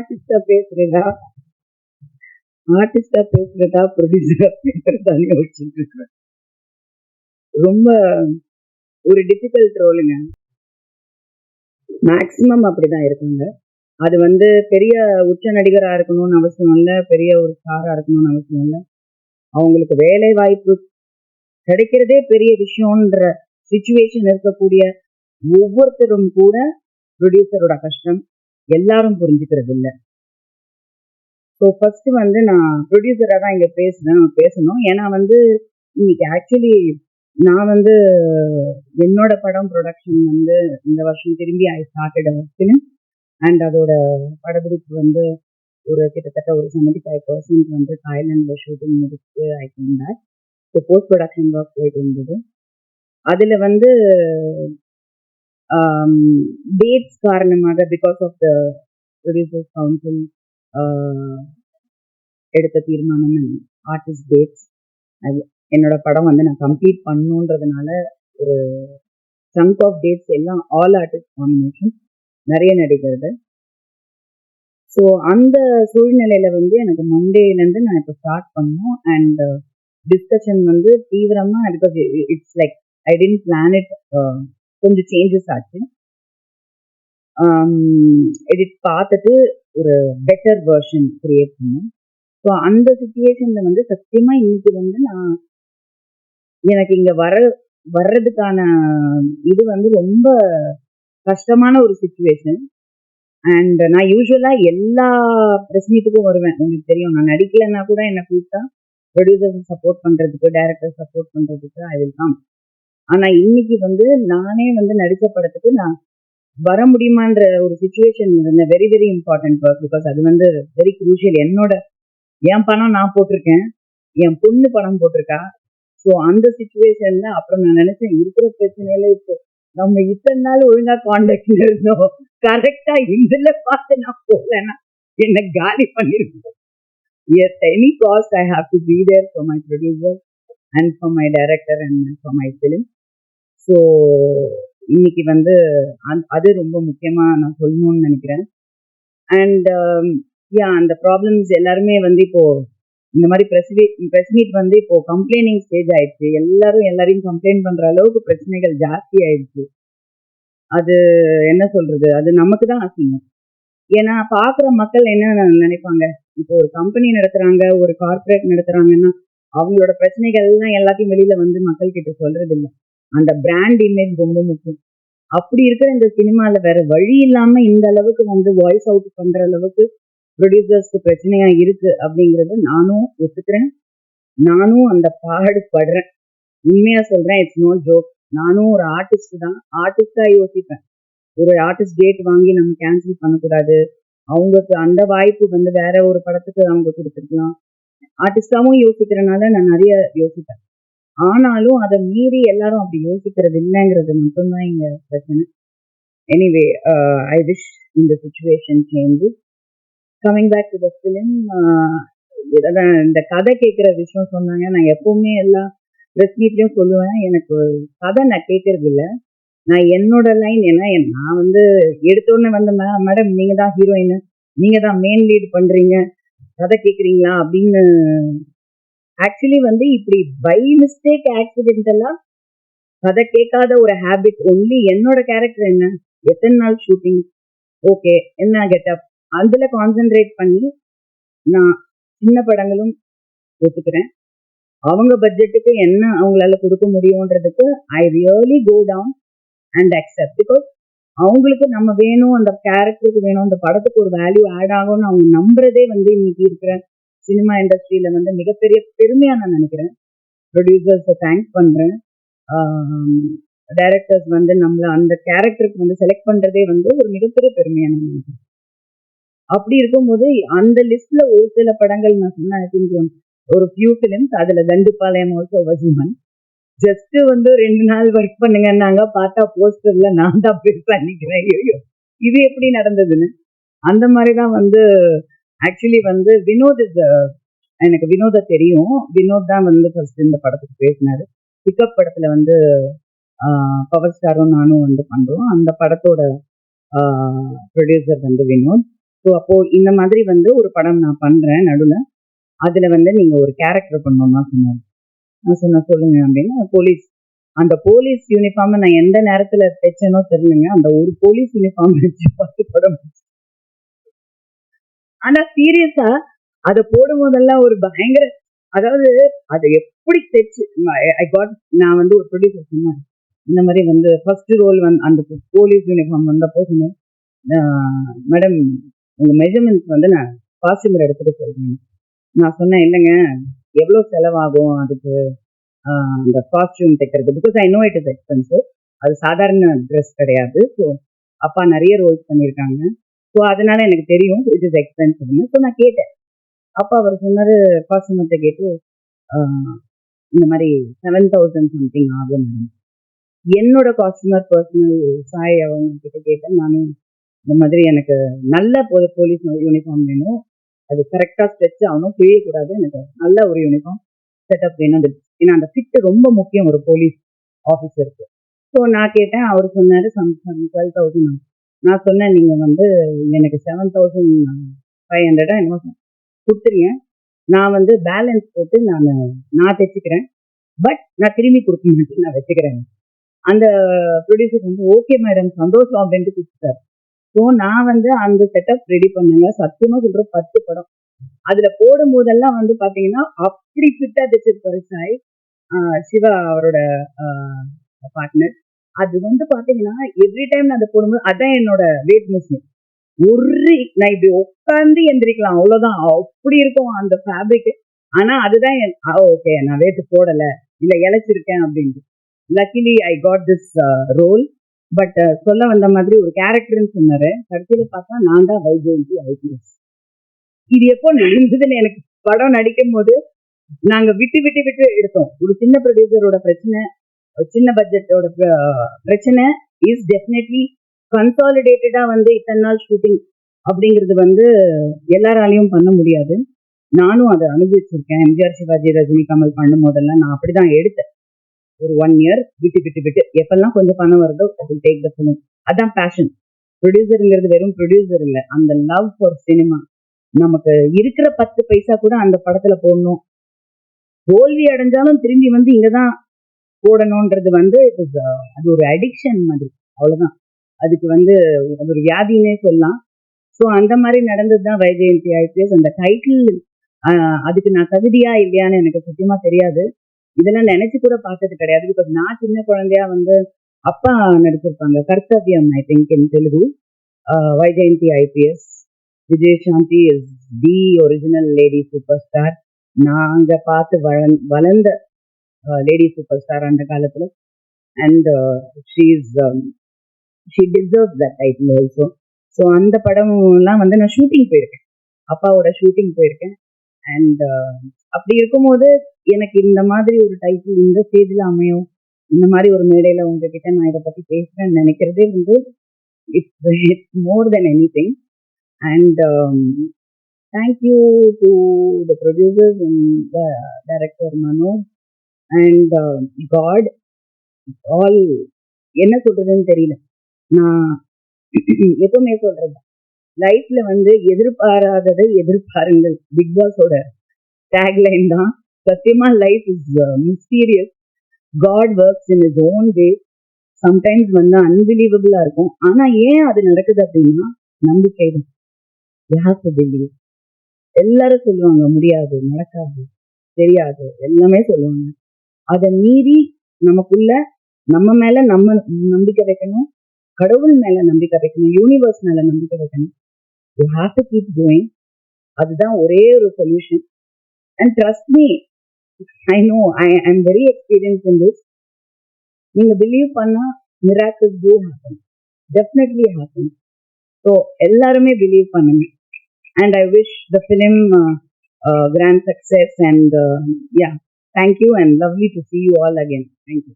ஆர்டிஸ்டா பேசுறதா? ஆர்டிஸ்டா பேசுறதா ப்ரொடியூசரா பேசுறதான்னு யோசிச்சுட்டு இருக்கிறேன் ரொம்ப ஒரு டிஃபிகல்ட் ரோலுங்க மேக்சிமம் அப்படிதான் இருக்குங்க. அது வந்து பெரிய உச்ச நடிகராக இருக்கணும்னு அவசியம் இல்லை பெரிய ஒரு ஸ்டாராக இருக்கணும்னு அவசியம் இல்லை. அவங்களுக்கு வேலை வாய்ப்பு கிடைக்கிறதே பெரிய விஷயம்ன்ற சுச்சுவேஷன் இருக்கக்கூடிய ஒவ்வொருத்தரும் கூட ப்ரொடியூசரோட கஷ்டம். எல்லாரும் புரிஞ்சுக்கிறது இல்லை ஸோ ஃபர்ஸ்ட் வந்து நான் ப்ரொடியூசராக தான் இங்கே பேசுனேன் பேசணும். ஏன்னா வந்து இன்னைக்கு ஆக்சுவலி நான் வந்து என்னோட படம் ப்ரொடக்ஷன் வந்து இந்த வருஷம் திரும்பி ஐ ஸ்டார்டட் ஃபிலிம் அண்ட் அதோட படப்பிடிப்பு வந்து ஒரு கிட்டத்தட்ட ஒரு செவன்டி ஃபைவ் பர்சன்ட் வந்து தாய்லாண்டில் ஷூட்டிங் முடிச்சு I came back so post production work போயிட்டு இருந்தது. அதில் வந்து Um, டேட்ஸ் காரணமாக because of the producers council எடுத்த தீர்மானம் ஆர்டிஸ்ட் டேட்ஸ் என்னோட படம் வந்து நான் கம்ப்ளீட் பண்ணுன்றதுனால ஒரு சங்க் ஆஃப் டேட்ஸ் எல்லாம் ஆல் ஆர்டிஸ்ட் காம்பினேஷன் நிறைய நடிக்கிறது ஸோ அந்த சூழ்நிலையில வந்து எனக்கு மண்டேலேருந்து நான் இப்போ ஸ்டார்ட் பண்ணோம் அண்ட் டிஸ்கஷன் uh, வந்து தீவிரமா because it's like I didn't plan it கொஞ்சம் சேஞ்சஸ் ஆச்சு. எடிட் பார்த்துட்டு ஒரு பெட்டர் வெர்ஷன் கிரியேட் பண்ணேன். ஸோ அந்த சுச்சுவேஷன்ல வந்து சத்தியமா இன்னைக்கு வந்து நான் எனக்கு இங்க வர வர்றதுக்கான இது வந்து ரொம்ப கஷ்டமான ஒரு சுச்சுவேஷன் அண்ட் நான் யூஸ்வலாக எல்லா ப்ரெஸ் மீட்டுக்கும் வருவேன். உங்களுக்கு தெரியும் நான் நடிக்கலைன்னா கூட என்னை கூப்பிட்டா ப்ரொடியூசர் சப்போர்ட் பண்றதுக்கு டைரக்டர் சப்போர்ட் பண்றதுக்கு ஐ வில் கம் ஆனா இன்னைக்கு வந்து நானே வந்து நடித்த படத்துக்கு நான் வர முடியுமான்ற ஒரு situation very very important work because அது வந்து வெரி குரூஷியல் என்னோட என் பணம் நான் போட்டிருக்கேன். என் பொண்ணு பணம் போட்டிருக்கா. ஸோ அந்த சுச்சுவேஷன்ல அப்புறம் நான் நினைச்சேன் இருக்கிற பிரச்சனையில இப்போ நம்ம இத்தனை நாள் ஒழுங்கா கான்டாக்ட்ல இருந்தோம். கரெக்டா இதுல பார்த்து நான் போகலன்னா என்ன காலி பண்ணிருக்கோம். As any cost I have to be there for my producer and for my director and for my film so இன்னைக்கு வந்து அது ரொம்ப முக்கியமாக நான் சொல்லணும்னு நினைக்கிறேன். அண்ட் யா um, அந்த ப்ராப்ளம்ஸ் எல்லாருமே வந்து இப்போ இந்த மாதிரி ப்ரெஸ் ப்ரெஸ் மீட் வந்து இப்போ கம்ப்ளைனிங் ஸ்டேஜ் ஆயிடுச்சு. எல்லாரும் எல்லாரையும் கம்ப்ளைண்ட் பண்ற அளவுக்கு பிரச்சனைகள் ஜாஸ்தி ஆயிடுச்சு. அது என்ன சொல்றது? அது நமக்கு தான் அசிங்கம். ஏன்னா பாக்குற மக்கள் என்ன நினைப்பாங்க? இப்போ ஒரு கம்பெனி நடத்துறாங்க ஒரு கார்பரேட் நடத்துறாங்கன்னா அவங்களோட பிரச்சனைகள் எல்லாம் எல்லாத்தையும் வெளியில வந்து மக்கள் கிட்ட சொல்றது இல்லை அந்த பிராண்ட் இமேஜ் ரொம்ப முக்கியம். அப்படி இருக்கிற இந்த சினிமால வேற வழி இல்லாம இந்த அளவுக்கு வந்து வாய்ஸ் அவுட் பண்ற அளவுக்கு ப்ரொடியூசர்ஸ்க்கு பிரச்சனையா இருக்கு அப்படிங்கறத நானும் ஒத்துக்கிறேன். நானும் அந்த பாடு படுறேன் உண்மையா சொல்றேன் இட்ஸ் நோ ஜோக் நானும் ஒரு ஆர்டிஸ்ட் தான். ஆர்டிஸ்டா யோசிப்பேன். ஒரு ஆர்டிஸ்ட் டேட் வாங்கி நம்ம கேன்சல் பண்ணக்கூடாது. அவங்களுக்கு அந்த வாய்ப்பு வந்து வேற ஒரு படத்துக்கு அவங்க கொடுத்துருக்கலாம். ஆர்டிஸ்டாவும் யோசிக்கிறனால நான் நிறைய யோசிப்பேன். ஆனாலும் அதை மீறி எல்லாரும் அப்படி யோசிக்கிறது இல்லைங்கிறது மட்டும்தான் இங்க பிரச்சனை. எனிவே ஐ விஷ் இந்த situation change coming back to the film இந்த கதை கேட்குற விஷயம் சொன்னாங்க. நான் எப்பவுமே எல்லா பிரஸ்மீட்லையும் சொல்லுவேன். எனக்கு கதை நான் கேட்கறது இல்லை நான் என்னோட லைன் ஏன்னா நான் வந்து எடுத்தோடனே வந்து மேடம் நீங்க தான் ஹீரோயின் நீங்கள் தான் மெயின் லீட் பண்றீங்க. கதை கேட்குறீங்களா அப்படின்னு ஆக்சுவலி வந்து இப்படி பை மிஸ்டேக் ஆக்சிடென்டெல்லாம் கதை கேட்காத ஒரு ஹேபிட் ஒன்லி என்னோட கேரக்டர் என்ன? எத்தனை நாள் ஷூட்டிங் ஓகே என்ன கெட்டப் அதுல கான்சென்ட்ரேட் பண்ணி நான் சின்ன படங்களும் ஒத்துக்கிறேன். அவங்க பட்ஜெட்டுக்கு என்ன அவங்களால கொடுக்க முடியும்ன்றதுக்கு I really go down and accept because அவங்களுக்கு நம்ம வேணும் அந்த கேரக்டருக்கு வேணும் அந்த படத்துக்கு ஒரு வேல்யூ ஆட் ஆகும்னு அவங்க நம்புறதே வந்து இன்னைக்கு இருக்கிற சினிமா இண்டஸ்ட்ரியில வந்து மிகப்பெரிய பெருமையா நான் நினைக்கிறேன். ப்ரொடியூசர்ஸை தேங்க்ஸ் பண்றேன். டைரக்டர்ஸ் வந்து நம்மள அந்த கேரக்டருக்கு வந்து செலக்ட் பண்றதே வந்து ஒரு மிகப்பெரிய பெருமையா நான் நினைக்கிறேன். அப்படி இருக்கும்போது அந்த லிஸ்ட்ல ஒரு சில படங்கள் நான் சொன்னேன் ஒரு ஃபியூ ஃபிலிம்ஸ் அதுல தண்டுபாளையம் ஆல்சோ வசூமன் ஜஸ்ட் வந்து ரெண்டு நாள் ஒர்க் பண்ணுங்கன்னாங்க பார்த்தா போஸ்டர்ல நான் தான் பண்ணிக்கிறேன். ஐயோ இது எப்படி நடந்ததுன்னு? அந்த மாதிரி தான் வந்து ஆக்சுவலி வந்து வினோத் இஸ் uh, எனக்கு வினோத தெரியும். வினோத் தான் வந்து ஃபர்ஸ்ட் இந்த படத்துக்கு பேசினாரு. பிக்கப் படத்துல வந்து uh, பவர் ஸ்டாரும் நானும் வந்து பண்றோம். அந்த படத்தோட uh, ப்ரொடியூசர் வந்து வினோத். ஸோ அப்போ இந்த மாதிரி வந்து ஒரு படம் நான் பண்றேன் நடுவுல. அதுல வந்து நீங்க ஒரு கேரக்டர் பண்ணணும்னா சொன்னாங்க நான் சொன்ன சொல்லுங்க அப்படின்னு. போலீஸ் அந்த போலீஸ் யூனிஃபார்ம் நான் எந்த நேரத்துல தைச்சேனோ தெரியலங்க. அந்த ஒரு போலீஸ் யூனிஃபார்ம் வச்சு பத்து படம் ஆனா சீரியஸா அதை போடும் போதெல்லாம் ஒரு பயங்கர அதாவது அதை எப்படி தைச்சு ஐ காட் நான் வந்து ஒரு ப்ரொடியூசர் சொன்னேன். இந்த மாதிரி வந்து ஃபர்ஸ்ட் ரோல் வந்து அந்த போலீஸ் யூனிஃபார்ம் வந்தப்போ சொன்னேன். மேடம் உங்க மெஷர்மெண்ட்ஸ் வந்து நான் பாசிபிள் எடுத்துட்டு சொல்றேன். நான் சொன்னேன் இல்லைங்க எவ்வளோ செலவாகும் அதுக்கு? ஆஹ், அந்த காஸ்டியூம் தைக்கிறது because I know it is expensive அது சாதாரண ட்ரெஸ் கிடையாது. ஸோ அப்பா நிறைய ரோல்ஸ் பண்ணியிருக்காங்க. ஸோ அதனால எனக்கு தெரியும் இட் இஸ் எக்ஸ்பென்சிவ்னு ஸோ நான் கேட்டேன். அப்பா அவர் சொன்னாரு காஸ்டியூமத்தை கேட்டு ஆஹ், இந்த மாதிரி செவன் தௌசண்ட் சம்திங் ஆகும் மேடம் என்னோட காஸ்டியூமர் பர்சனல் சாய் அவங்க கிட்ட கேட்டேன். நான் இந்த மாதிரி எனக்கு நல்ல போலீஸ் யூனிஃபார்ம் வேணும். அது கரெக்டாக ஸ்ட்ரெச் ஆகணும் கிழியக்கூடாது எனக்கு நல்ல ஒரு யூனிஃபார்ம் செட்டப் வேணும். அந்த ஏன்னா அந்த ஃபிட் ரொம்ப முக்கியம் ஒரு போலீஸ் ஆஃபீஸருக்கு ஸோ நான் கேட்டேன் அவர் சொன்னார் சம் டுவெல் தௌசண்ட் நான் சொன்னேன் நீங்கள் வந்து எனக்கு செவன் தௌசண்ட் ஃபைவ் ஹண்ட்ரடா என்னமோ கொடுத்துருங்க. நான் வந்து பேலன்ஸ் போட்டு நான் நான் தைச்சிக்கிறேன். பட் நான் திரும்பி கொடுக்க மாட்டேன் நான் வச்சுக்கிறேன் அந்த ப்ரொடியூசர் வந்து ஓகே மேடம் சந்தோஷம் அப்படின்ட்டு கொடுத்துட்டாரு ஸோ நான் வந்து அந்த செட்டப் ரெடி பண்ணுங்க. சத்தியமாக சொல்கிற பத்து படம். அதுல போடும் போதெல்லாம் வந்து பாத்தீங்கன்னா அப்படி ஃபிட்டாக தைச்சிருப்பாரு சாய் ஆஹ் சிவா அவரோட பார்ட்னர் அது வந்து பாத்தீங்கன்னா எவ்ரி டைம் நான் அதை போடும்போது அதான் என்னோட வெயிட் மிஷின் ஒரு நான் இப்படி உட்காந்து எந்திரிக்கலாம் அவ்வளவுதான். அப்படி இருக்கும் அந்த ஃபேப்ரிக் ஆனா அதுதான் ஓகே நான் வேட்டு போடல இல்ல இழைச்சிருக்கேன் அப்படின்ட்டு. Luckily I got this role but சொல்ல வந்த மாதிரி ஒரு கேரக்டர்னு சொன்னாரு. கடைசியில பார்த்தா நான் தான் வைஜெயந்தி ஐபிஎஸ் இது எப்போ நடந்ததுன்னு எனக்கு படம் நடிக்கும் போது நாங்க விட்டு விட்டு விட்டு எடுத்தோம். ஒரு சின்ன ப்ரொடியூசரோட பிரச்சனை சின்ன பட்ஜெட்டோட பிரச்சனை இஸ் டெஃபினெட்லி கன்சாலிடேட்டடா வந்து இத்தனை நாள் ஷூட்டிங் அப்படிங்கிறது வந்து எல்லாராலையும் பண்ண முடியாது. நானும் அதை அனுபவிச்சிருக்கேன். எம்ஜிஆர் சிவாஜி ரஜினி கமல் பண்ணும் போதெல்லாம் நான் அப்படிதான் எடுத்தேன். ஒரு ஒன் இயர் விட்டு விட்டு விட்டு. எப்பெல்லாம் கொஞ்சம் பணம் வருதோ டேக் த ஃபிலிம் அதான் பேஷன் ப்ரொடியூசருங்கிறது வெறும் ப்ரொடியூசர் இல்லை. அந்த லவ் ஃபார் சினிமா நமக்கு இருக்கிற பத்து பைசா கூட அந்த படத்துல போடணும். தோல்வி அடைஞ்சாலும் திரும்பி வந்து இங்கதான் போடணுன்றது வந்து அது ஒரு அடிக்ஷன் மாதிரி. அவ்வளவுதான். அதுக்கு வந்து அது ஒரு வியாதினே சொல்லலாம். ஸோ அந்த மாதிரி நடந்தது தான் வைஜெயந்தி ஐபிஎஸ் அந்த டைட்டில் அதுக்கு நான் தகுதியா இல்லையான்னு எனக்கு சத்தியமா தெரியாது. இதெல்லாம் நினைச்சு கூட பார்த்தது கிடையாது. பிகாஸ் நான் சின்ன குழந்தையா வந்து அப்பா நடிச்சிருப்பாங்க. Kartavyam I think in Telugu. Vyjayanthi IPS Vijayashanti is the original lady super star நாங்க பார்த்து வளர்ந்த லேடி சூப்பர் ஸ்டார் அந்த காலத்தில். And she is she deserve that title also so அந்த படம்லாம் வந்து நான் ஷூட்டிங் போயிருக்கேன். அப்பாவோட ஷூட்டிங் போயிருக்கேன். அண்ட் uh, அப்படி இருக்கும்போது எனக்கு இந்த மாதிரி ஒரு டைட்டில் இந்த ஸ்டேஜில் அமையும். இந்த மாதிரி ஒரு மேடையில் உங்ககிட்ட நான் இதை பற்றி பேசுகிறேன்னு நினைக்கிறதே வந்து it's it's more than anything and thank you to the producers and the director Manoj and God all என்ன சொல்றதுன்னு தெரியல. நான் எப்பவுமே சொல்றது லைஃப்ல வந்து எதிர்பாராததை எதிர்பாருங்கள். பிக் பாஸோட டேக்லைன் தான் சத்தியமா life is mysterious God works in his own way sometimes வந்து அன்பிலீவபிளா இருக்கும். ஆனா ஏன் அது நடக்குது அப்படின்னா நம்பிக்கை தான். எல்லாரும் சொல்லுவாங்க முடியாது நடக்காது தெரியாது. எல்லாமே சொல்லுவாங்க. அதை மீறி நமக்குள்ள நம்ம மேல நம்ம நம்பிக்கை வைக்கணும் கடவுள் மேல நம்பிக்கை வைக்கணும் யூனிவர்ஸ் மேல நம்பிக்கை வைக்கணும். You have to keep going அதுதான் ஒரே ஒரு solution and trust me I know I I'm very experience in this நீங்க பிலீவ் பண்ணா miracle do happen definitely happen so எல்லாருமே பிலீவ் பண்ணுங்க. And I wish the film grand success and yeah Thank you and lovely to see you all again. Thank you.